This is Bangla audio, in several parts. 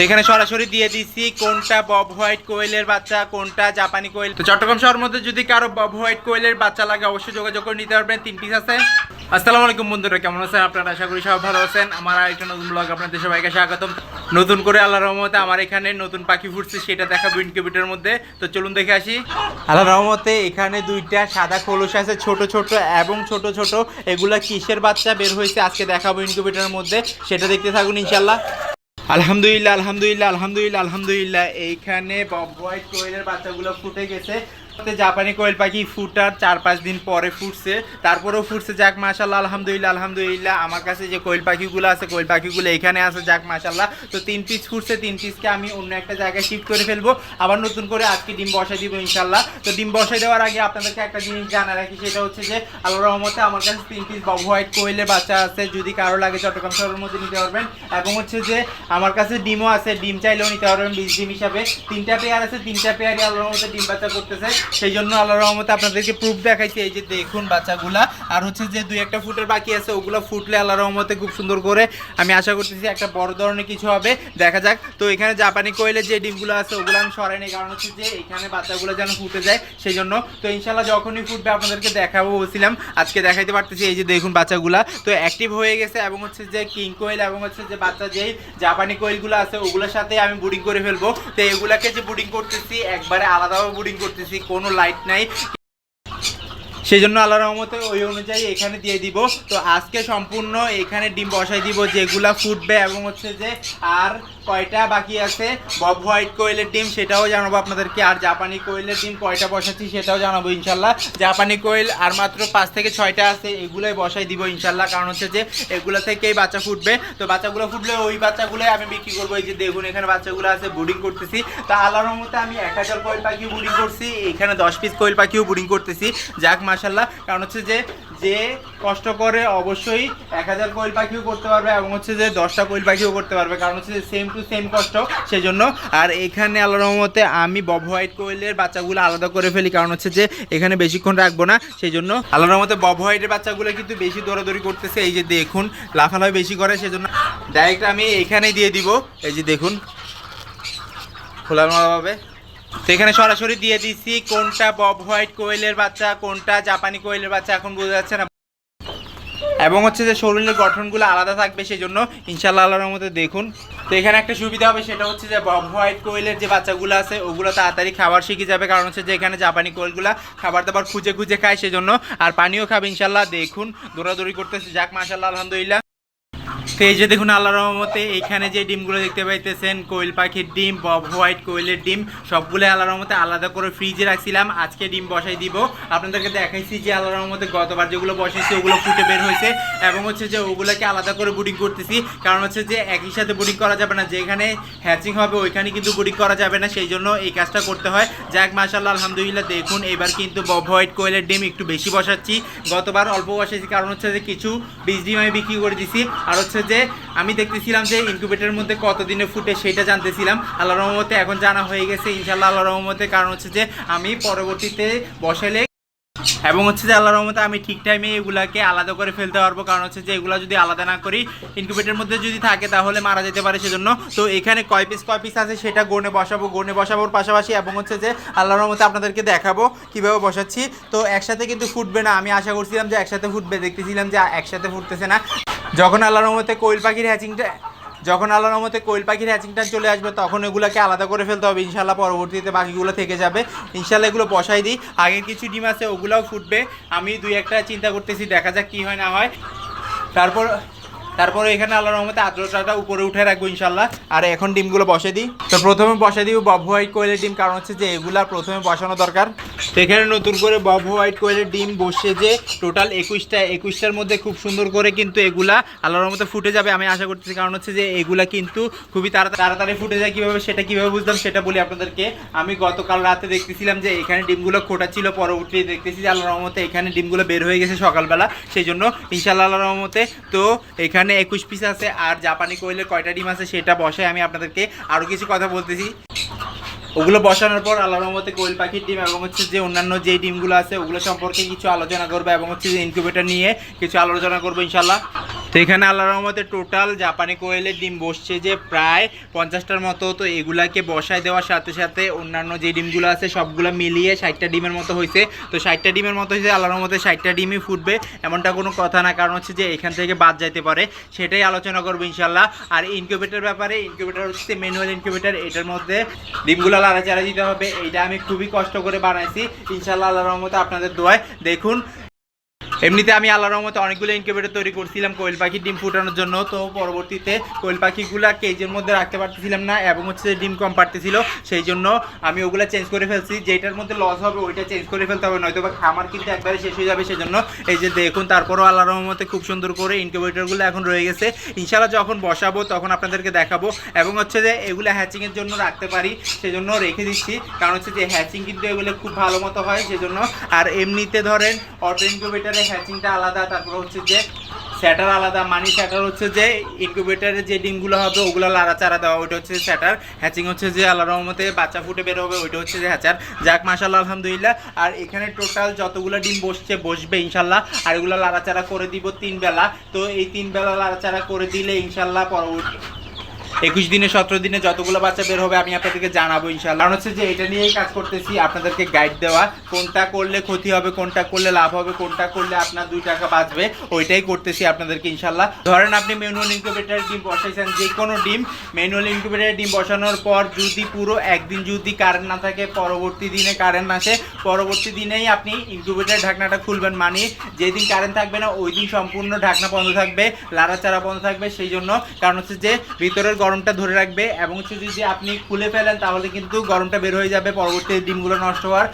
তো এখানে সরাসরি দিয়ে দিচ্ছি কোনটা বব হোয়াইট কোয়েলের বাচ্চা, কোনটা জাপানি কোয়েল। তো চট্টগ্রাম শহরের মধ্যে যদি কারও বব হোয়াইট কোয়েলের বাচ্চা লাগে, অবশ্যই যোগাযোগ করে নিতে পারবেন। তিন পিস আছে। আসসালামু আলাইকুম বন্ধুরা, কেমন আছেন? আপনারা আশা করি সবাই ভালো আছেন। আমার আরেকটা নতুন ব্লগ আপনাদের সবাইকে স্বাগতম। নতুন করে আল্লাহ রহমতে আমার এখানে নতুন পাখি ফুটছে, সেটা দেখাবো ইনকিউবেটার মধ্যে। তো চলুন দেখে আসি। আল্লাহ রহমতে এখানে দুইটা সাদা খোলস আছে, ছোট ছোট এবং ছোট ছোট। এগুলা কিসের বাচ্চা? বের হয়েছে, আজকে দেখাবো ইনকিউবেটারের মধ্যে। সেটা দেখতে থাকুন ইনশাল্লাহ আলহামদুলিল্লাহ আলহামদুলিল্লাহ আলহামদুলিল্লাহ আলহামদুলিল্লাহ। এইখানে হোয়াইট কোয়েলের বাচ্চাগুলো ফুটে গেছে। জাপানি কোয়েল পাখি ফুটার চার পাঁচ দিন পরে ফুটছে, তারপরেও ফুটছে, যাক মাশাল্লাহ আলহামদুলিল্লাহ আলহামদুলিল্লাহ। আমার কাছে যে কোয়েল পাখিগুলো আছে, কোয়েল পাখিগুলো এখানে আছে, যাক মাশাল্লাহ তো তিন পিস ফুটছে, তিন পিসকে আমি অন্য একটা জায়গায় শিফট করে ফেলব। আবার নতুন করে আজকে ডিম বসাই দিব ইনশাল্লাহ তো ডিম বসাই দেওয়ার আগে আপনাদেরকে একটা জিনিস জানা রাখি, সেটা হচ্ছে যে আল্লাহ রহমতে আমার কাছে তিন পিস বব হোয়াইট কোয়েলের বাচ্চা আছে, যদি কারও লাগে চট্টগ্রাম শহরের মধ্যে নিতে পারবেন। এবং হচ্ছে যে আমার কাছে ডিমও আছে, ডিম চাইলেও নিতে পারবেন, বিশ ডিম হিসাবে। তিনটা পেয়ার আছে, তিনটা পেয়ারই আল্লাহর রহমতে ডিম বাচ্চা করতেছে। সেই জন্য আল্লাহর রহমতে আপনাদেরকে প্রুফ দেখাইছি, এই যে দেখুন বাচ্চাগুলা। আর হচ্ছে যে দুই একটা ফুটের বাকি আছে, ওগুলো ফুটলে আল্লাহর রহমতে খুব সুন্দর করে আমি আশা করতেছি একটা বড় ধরনের কিছু হবে। দেখা যাক। তো এখানে জাপানি কোয়েলের যে ডিমগুলো আছে, ওগুলো আমি সরাই নেই, কারণ হচ্ছে যে এখানে বাচ্চাগুলো যেন ফুটে যায়, সেই জন্য। তো ইনশাল্লাহ যখনই ফুটবে আপনাদেরকে দেখাবো বলছিলাম। আজকে দেখাইতে পারতেছি এই যে দেখুন বাচ্চাগুলা। তো অ্যাক্টিভ হয়ে গেছে এবং হচ্ছে যে কিং কোয়েল এবং হচ্ছে যে বাচ্চা যেই জাপানি কোয়েলগুলো আছে, ওগুলোর সাথে আমি বুডিং করে ফেলব। তো এগুলাকে যে বুডিং করতেছি, একবারে আলাদাভাবে বুডিং করতেছি কোনো লাইট নাই। সেই জন্য আল্লাহ রহমতে ওই অনুযায়ী এখানে দিয়ে দিব। তো আজকে সম্পূর্ণ এখানে ডিম বসাই দিব, যেগুলা ফুটবে এবং হচ্ছে যে আর কয়টা বাকি আছে? বব হোয়াইট কোয়েলের ডিম সেটাও জানাব আপনাদেরকে। আর জাপানি কোয়েলের ডিম কয়টা বসাচ্ছি সেটাও জানাব ইনশাল্লাহ। জাপানি কোয়েল আর মাত্র পাঁচ থেকে ছয়টা আছে, এগুলোই বসাই দিব ইনশাল্লাহ। কারণ হচ্ছে যে, এগুলো থেকেই বাচ্চা ফুটবে। তো বাচ্চাগুলো ফুটলে ওই বাচ্চাগুলোই আমি বিক্রি করব। এই যে দেখুন, এখানে বাচ্চাগুলো আছে বুডিং করতেছি। তা আল্লাহর রহমতে আমি এক হাজার কোয়েল পাখি বুডিং করছি, এখানে দশ পিস কোয়েল পাখিও বুডিং করতেছি। যাক মাসাল্লাহ কারণ হচ্ছে যে যে কষ্ট করে অবশ্যই এক হাজার কোয়েল পাখিও করতে পারবে এবং হচ্ছে যে, দশটা কোয়েল পাখিও করতে পারবে। কারণ হচ্ছে যে সেম টু সেম কষ্ট। সেজন্য আর এখানে আল্লাহ রহমতে আমি বব হোয়াইট কোয়েলের বাচ্চাগুলো আলাদা করে ফেলি। কারণ হচ্ছে যে এখানে বেশিক্ষণ রাখব না। সেই জন্য আল্লাহ রহমতে বব হোয়াইটের বাচ্চাগুলো কিন্তু বেশি দৌড়াদৌড়ি করতেছে। এই যে দেখুন, লাফালাফি বেশি করে। সেজন্য ডাইরেক্ট আমি এখানেই দিয়ে দিব। এই যে দেখুন, খোলামেলাভাবে। তো এখানে সরাসরি দিয়ে দিচ্ছি কোনটা বব হোয়াইট কোয়েলের বাচ্চা, কোনটা জাপানি কোয়েলের বাচ্চা, এখন বোঝা যাচ্ছে না। এবং হচ্ছে যে শরীরের গঠনগুলো আলাদা থাকবে সেই জন্য ইনশাল্লাহ আল্লাহর মধ্যে দেখুন। তো এখানে একটা সুবিধা হবে, সেটা হচ্ছে যে বব হোয়াইট কোয়েলের যে বাচ্চাগুলো আছে, ওগুলো তাড়াতাড়ি খাবার শিখে যাবে। কারণ হচ্ছে যে এখানে জাপানি কোয়েলগুলো খাবার দাবার খুঁজে খুঁজে খায় সেজন্য। আর পানিও খাবে ইনশাল্লাহ দেখুন, দৌড়াদৌড়ি করতেছে। যাক মাশাল্লাহ আলহামদুলিল্লাহ। তো এই যে দেখুন আল্লাহ রহমতে এখানে যে ডিমগুলো দেখতে পাইতেছেন, কোয়েল পাখির ডিম, বব হোয়াইট কোয়েলের ডিম, সবগুলো আল্লাহ রহমতে আলাদা করে ফ্রিজে রাখছিলাম। আজকে ডিম বসাই দিব। আপনাদেরকে দেখাইছি যে আল্লাহ রহমতে গতবার যেগুলো বসাইছি ওগুলো ফুটে বের হয়েছে এবং হচ্ছে যে ওগুলোকে আলাদা করে বুডিং করতেছি। কারণ হচ্ছে যে একই সাথে বুডিং করা যাবে না, যেখানে হ্যাচিং হবে ওইখানে কিন্তু বুডিং করা যাবে না সেই জন্য এই কাজটা করতে হয়। যাক মাশাল্লাহ আলহামদুলিল্লাহ, দেখুন, এবার কিন্তু বব হোয়াইট কোয়েলের ডিম একটু বেশি বসাচ্ছি। গতবার অল্প বসাইছি, কারণ হচ্ছে যে কিছু বীজ ডিম আমি বিক্রি করে দিছি। আর হচ্ছে যে আমি দেখতেছিলাম যে ইনকিউবেটরের মধ্যে কতদিনে ফুটে সেটা জানতেছিলাম। আল্লাহ রহমতে এখন জানা হয়ে গেছে ইনশাল্লাহ আল্লাহ রহমতে। কারণ হচ্ছে যে আমি পরবর্তীতে বসাইলে এবং হচ্ছে যে আল্লাহ রহমতে আমি ঠিক টাইমে এগুলাকে আলাদা করে ফেলতে পারব। কারণ হচ্ছে যে এগুলো যদি আলাদা না করি ইনকিউবেটরের মধ্যে যদি থাকে তাহলে মারা যেতে পারে সেজন্য। তো এখানে কয় পিস কয় পিস আছে সেটা গনে বসাবো গনে বসাবোর পাশাপাশি এবং হচ্ছে যে আল্লাহ রহমতে আপনাদেরকে দেখাবো কীভাবে বসাচ্ছি। তো একসাথে কিন্তু ফুটবে না। আমি আশা করছিলাম যে একসাথে ফুটবে, দেখতেছিলাম যে একসাথে ফুটতেছে না। যখন আল্লাহর রহমতে কোয়েল পাখির হ্যাচিংটা যখন আল্লাহর রহমতে কোয়েল পাখির হ্যাচিংটা চলে আসবে, তখন এগুলোকে আলাদা করে ফেলতে হবে। ইনশাল্লাহ পরবর্তীতে বাকিগুলো থেকে যাবে। ইনশাল্লাহ এগুলো বসাই দিই। আগের কিছু ডিম আছে, ওগুলোও ফুটবে। আমি দুই একটা চিন্তা করতেছি, দেখা যাক কী হয় না হয়। তারপর তারপরে এখানে আল্লাহর রহমতে আদ্রতাটা উপরে উঠে রাখব ইনশাল্লাহ। আর এখন ডিমগুলো বসে দিই। তো প্রথমে বসে দিব বব হোয়াইট কোয়েলের ডিম, কারণ হচ্ছে যে এগুলা প্রথমে বসানো দরকার। তো এখানে নতুন করে বব হোয়াইট কোয়েলের ডিম বসে যে টোটাল একুশটা, একুশটার মধ্যে খুব সুন্দর করে কিন্তু এগুলা আল্লাহর রহমতে ফুটে যাবে আমি আশা করতেছি, কারণ হচ্ছে যে এগুলা কিন্তু খুবই তাড়া- তাড়াতাড়ি ফুটে যায় কীভাবে, সেটা কীভাবে বুঝলাম সেটা বলি আপনাদেরকে। আমি গতকাল রাতে দেখতেছিলাম যে এখানে ডিমগুলো খোটা ছিল, পরবর্তী দেখতেছি যে আল্লাহর রহমতে এখানে ডিমগুলো বের হয়ে গেছে সকালবেলা। সেই জন্য ইনশাল্লাহ আল্লাহর রহমতে তো এখানে একুশ পিস আছে, আর জাপানি কোয়েলের কয়টা ডিম আছে সেটা বসে আমি আপনাদেরকে আরও কিছু কথা বলতেছি। ওগুলো বসানোর পর আল্লাহর রহমতে কোয়েল পাখির ডিম এবং হচ্ছে যে অন্যান্য যে ডিমগুলো আছে ওগুলো সম্পর্কে কিছু আলোচনা করব এবং হচ্ছে যে ইনকিউবেটার নিয়ে কিছু আলোচনা করব ইনশাল্লাহ তো এখানে আল্লাহ রহমতে টোটাল জাপানি কোয়েলের ডিম বসছে যে প্রায় পঞ্চাশটার মতো। তো এগুলাকে বসায় দেওয়ার সাথে সাথে অন্যান্য যে ডিমগুলো আছে, সবগুলো মিলিয়ে ষাটটা ডিমের মতো হয়েছে। তো ষাটটা ডিমের মতো হয়েছে আল্লাহ রহমতে ষাটটা ডিমই ফুটবে। এমনটা কোনো কথা না, কারণ হচ্ছে যে এখান থেকে বাদ যাইতে পারে। সেটাই আলোচনা করব ইনশাল্লাহ আর ইনকিউবেটার ব্যাপারে ইনকিউবেটার হচ্ছে ম্যানুয়াল ইনকিউবেটার এটার মধ্যে ডিমগুলো লাড়াচাড়া দিতে হবে। এইটা আমি খুবই কষ্ট করে বানাইছি। ইনশাল্লাহ আল্লাহ রহমতে আপনাদের দোয়ায়। দেখুন এমনিতে আমি আল্লাহর রহমতে অনেকগুলো ইনকিউবেটর তৈরি করছিলাম, কোয়েল পাখির ডিম ফুটানোর জন্য। তো পরবর্তীতে কোয়েল পাখিগুলা কেজের মধ্যে রাখতে পারতেছিলাম না এবং হচ্ছে ডিম কম পারতেছিল, সেই জন্য আমি ওগুলো চেঞ্জ করে ফেলছি। যেটার মধ্যে লস হবে, ওইটা চেঞ্জ করে ফেলতে হবে নয়তো বা খামার কিন্তু একবারে শেষ হয়ে যাবে, সেজন্য এই যে দেখুন, তারপরও আল্লাহ রহমতে খুব সুন্দর করে ইনকিউবেটরগুলো এখন রয়ে গেছে। ইনশাল্লাহ যখন বসাবো, তখন আপনাদেরকে দেখাবো এবং হচ্ছে যে এগুলো হ্যাচিংয়ের জন্য রাখতে পারি, সেজন্য রেখে দিচ্ছি। কারণ হচ্ছে যে হ্যাচিং কিন্তু এগুলো খুব ভালো মতো হয়, সেজন্য। আর এমনিতে ধরেন অটো ইনকিউবেটারে হ্যাচিংটা আলাদা, তারপর হচ্ছে যে স্যাটার আলাদা মানি স্যাটার হচ্ছে যে ইনকিউবেটারে যে ডিমগুলো হবে, ওগুলো লাড়াচাড়া দেওয়া, ওইটা হচ্ছে স্যাটার হ্যাচিং হচ্ছে যে আল্লাহ রহমতে বাচ্চা ফুটে বের হবে, ওইটা হচ্ছে যে হ্যাচার যাক মাশাল্লাহ আলহামদুলিল্লাহ। আর এখানে টোটাল যতগুলো ডিম বসছে, বসবে ইনশাল্লাহ আর এগুলো লাড়াচাড়া করে দিব তিন বেলা। তো এই তিন বেলা লাড়াচাড়া করে দিলে ইনশাল্লাহ পরবর্তী একুশ দিনে, সতেরো দিনে যতগুলো বাচ্চা বের হবে, আমি আপনাদেরকে জানাব ইনশাল্লাহ কারণ হচ্ছে যে, এটা নিয়েই কাজ করতেছি, আপনাদেরকে গাইড দেওয়া। কোনটা করলে ক্ষতি হবে, কোনটা করলে লাভ হবে, কোনটা করলে আপনার দুই টাকা বাঁচবে, ওইটাই করতেছি আপনাদেরকে ইনশাল্লাহ ধরেন আপনি ম্যানুয়াল ইনকিউবেটার ডিম বসাইছেন, যে কোনো ডিম ম্যানুয়াল ইনকিউবেটার ডিম বসানোর পর যদি পুরো একদিন যদি কারেন্ট না থাকে, পরবর্তী দিনে কারেন্ট আসে, পরবর্তী দিনেই আপনি ইনকিউবেটার ঢাকনাটা খুলবেন। মানে যেদিন কারেন্ট থাকবে না ওই দিন সম্পূর্ণ ঢাকনা বন্ধ থাকবে, লাড়াচাড়া বন্ধ থাকবে, সেই জন্য। কারণ হচ্ছে যে, ভিতরের গরমটা ধরে রাখবে এবং হচ্ছে যদি আপনি খুলে ফেলেন, তাহলে কিন্তু গরমটা বের হয়ে যাবে। পরবর্তী ডিমগুলো নষ্ট হওয়ার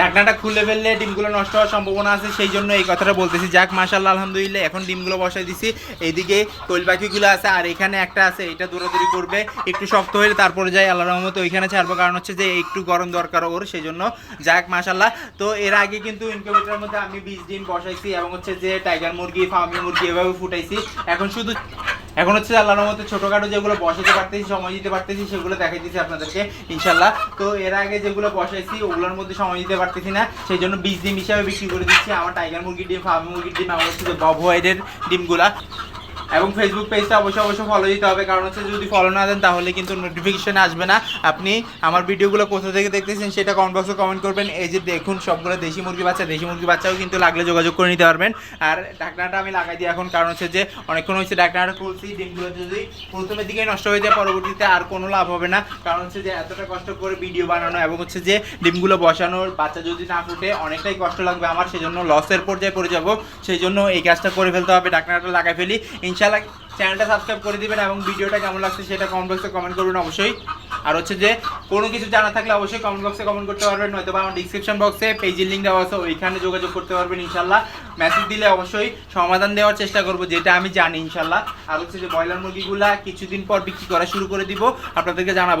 ডাকনাটা খুলে ফেললে ডিমগুলো নষ্ট হওয়ার সম্ভাবনা আছে, সেই জন্য এই কথাটা বলতেছি। যাক মাশাল্লাহ আলহামদুলিল্লাহ, এখন ডিমগুলো বসাই দিছি। এইদিকে কোয়েল পাখিগুলো আছে, আর এখানে একটা আছে, এটা দৌড়াদৌড়ি করবে। একটু শক্ত হলে তারপরে যাই আল্লাহ রহমত ওইখানে ছাড়বো। কারণ হচ্ছে যে একটু গরম দরকার ওর, সেই জন্য। যাক মাশাল্লাহ তো এর আগে কিন্তু ইনকিউবেটারের মধ্যে আমি বিশ ডিম বসাইছি এবং হচ্ছে যে টাইগার মুরগি ফার্মি মুরগি এভাবে ফুটাইছি। এখন শুধু এখন হচ্ছে আল্লাহর মতো ছোটখাটো যেগুলো বসাতে পারতেছি, সময় দিতে পারতেছি, সেগুলো দেখাই দিচ্ছি আপনাদেরকে ইনশাল্লাহ তো এর আগে যেগুলো বসাইছি, ওগুলোর মধ্যে সময় দিতে পারতেছি না, সেই জন্য বীজ ডিম হিসাবে বিক্রি করে দিচ্ছি। আমার টাইগার মুরগির ডিম ফার্ম মুরগির ডিম, আমার হচ্ছে বব হোয়াইটের ডিমগুলা। এবং ফেসবুক পেজটা অবশ্যই অবশ্যই ফলো দিতে হবে। কারণ হচ্ছে যদি ফলো না দেন, তাহলে কিন্তু নোটিফিকেশন আসবে না। আপনি আমার ভিডিওগুলো কোথা থেকে দেখতেছেন সেটা কমেন্ট বক্সে কমেন্ট করবেন। এই যে দেখুন, সবগুলো দেশি মুরগি বাচ্চা, দেশি মুরগি বাচ্চাও কিন্তু লাগলে যোগাযোগ করে নিতে পারবেন। আর ঢাকনাটা আমি লাগাই দিই এখন, কারণ হচ্ছে যে অনেকক্ষণ হচ্ছে ঢাকনাটা খুলছি ডিমগুলো যদি প্রথমের দিকে নষ্ট হয়ে যায়, পরবর্তীতে আর কোনো লাভ হবে না। কারণ হচ্ছে যে এতটা কষ্ট করে ভিডিও বানানো এবং হচ্ছে যে ডিমগুলো বসানোর বাচ্চা যদি না ফুটে, অনেকটাই কষ্ট লাগবে আমার। সেজন্য লসের পর্যায়ে পড়ে যাব। সেই জন্য এই কাজটা করে ফেলতে হবে। ঢাকনাটা লাগাই ফেলি। ইনশাল্লাহ চ্যানেলটা সাবস্ক্রাইব করে দিবেন এবং ভিডিওটা কেমন লাগছে সেটা কমেন্ট বক্সে কমেন্ট করবেন অবশ্যই। আর হচ্ছে যে, কোনো কিছু জানা থাকলে অবশ্যই কমেন্ট বক্সে কমেন্ট করতে পারবেন নয়তো বা আমার ডিসক্রিপশন বক্সে পেজের লিঙ্ক দেওয়া আছে, ওইখানে যোগাযোগ করতে পারবেন ইনশাল্লাহ মেসেজ দিলে অবশ্যই সমাধান দেওয়ার চেষ্টা করব, যেটা আমি জানি ইনশাল্লাহ আর হচ্ছে যে ব্রয়লার মুরগিগুলা কিছুদিন পর বিক্রি করা শুরু করে দিব, আপনাদেরকে জানাব।